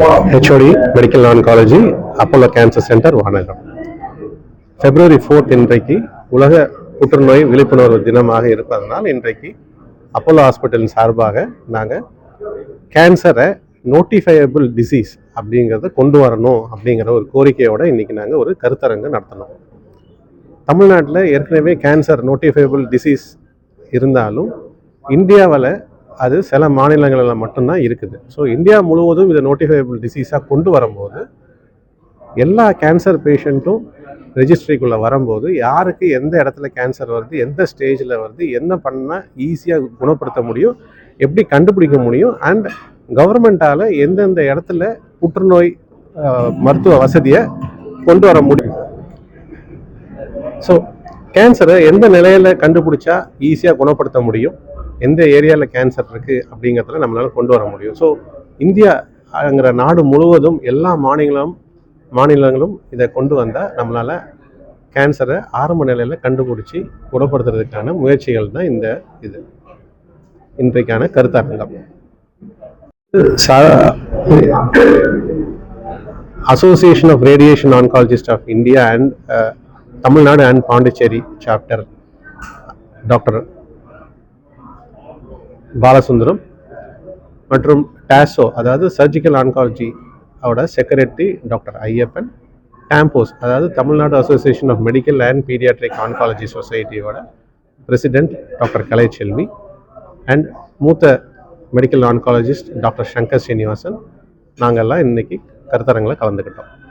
HOD medical oncology Apollo cancer centre Vanagam February fourth இன்றைக்கு உலக புற்றுநோய் விழிப்புணர்வு தினமாக இருப்பதனால் இன்றைக்கு அப்போலோ ஹாஸ்பிட்டலின் சார்பாக நாங்கள் கேன்சரை நோட்டிஃபையபிள் டிசீஸ் அப்படிங்கிறத கொண்டு வரணும் அப்படிங்கிற ஒரு கோரிக்கையோடு இன்றைக்கி நாங்கள் ஒரு கருத்தரங்கு நடத்தினோம். தமிழ்நாட்டில் ஏற்கனவே கேன்சர் நோட்டிஃபையபிள் டிசீஸ் இருந்தாலும் இந்தியாவில் அது சில மாநிலங்களில் மட்டும்தான் இருக்குது. ஸோ இந்தியா முழுவதும் இதை நோட்டிஃபைபிள் டிசீஸாக கொண்டு வரும்போது எல்லா கேன்சர் பேஷண்ட்டும் ரெஜிஸ்ட்ரிக்குள்ளே வரும்போது யாருக்கு எந்த இடத்துல கேன்சர் வருது எந்த ஸ்டேஜில் வருது என்ன பண்ணால் ஈஸியாக குணப்படுத்த முடியும் எப்படி கண்டுபிடிக்க முடியும் அண்ட் கவர்மெண்ட்டால் எந்தெந்த இடத்துல புற்றுநோய் மருத்துவ வசதியை கொண்டு வர முடியும். ஸோ கேன்சரை எந்த நிலையில் கண்டுபிடிச்சா ஈஸியாக குணப்படுத்த முடியும்? எந்த ஏரியாவில் கேன்சர் இருக்குது அப்படிங்கிறதுல நம்மளால் கொண்டு வர முடியும். ஸோ இந்தியாங்கிற நாடு முழுவதும் எல்லா மாநிலம் மாநிலங்களும் இதை கொண்டு வந்தால் நம்மளால் கேன்சரை ஆரம்ப நிலையில் கண்டுபிடிச்சி குணப்படுத்துறதுக்கான முயற்சிகள் தான் இந்த இது. இன்றைக்கான கருத்தரங்கம். Association of radiation oncologist of India and Tamil Nadu and Pondicherry chapter doctor Balasundaram மற்றும் டாசோ அதாவது சர்ஜிக்கல் ஆன்காலஜி அவட செக்ரட்டரி டாக்டர் ஐயப்பன் டாம்போஸ் அதாவது Tamil Nadu association of medical and paediatric oncology சொசைட்டியோட president doctor Kalaiselvi and மூத்த medical oncologist doctor Shankar Srinivasan நாங்கள்லாம் இன்னைக்கு கருத்தரங்களை கலந்துக்கிட்டோம்.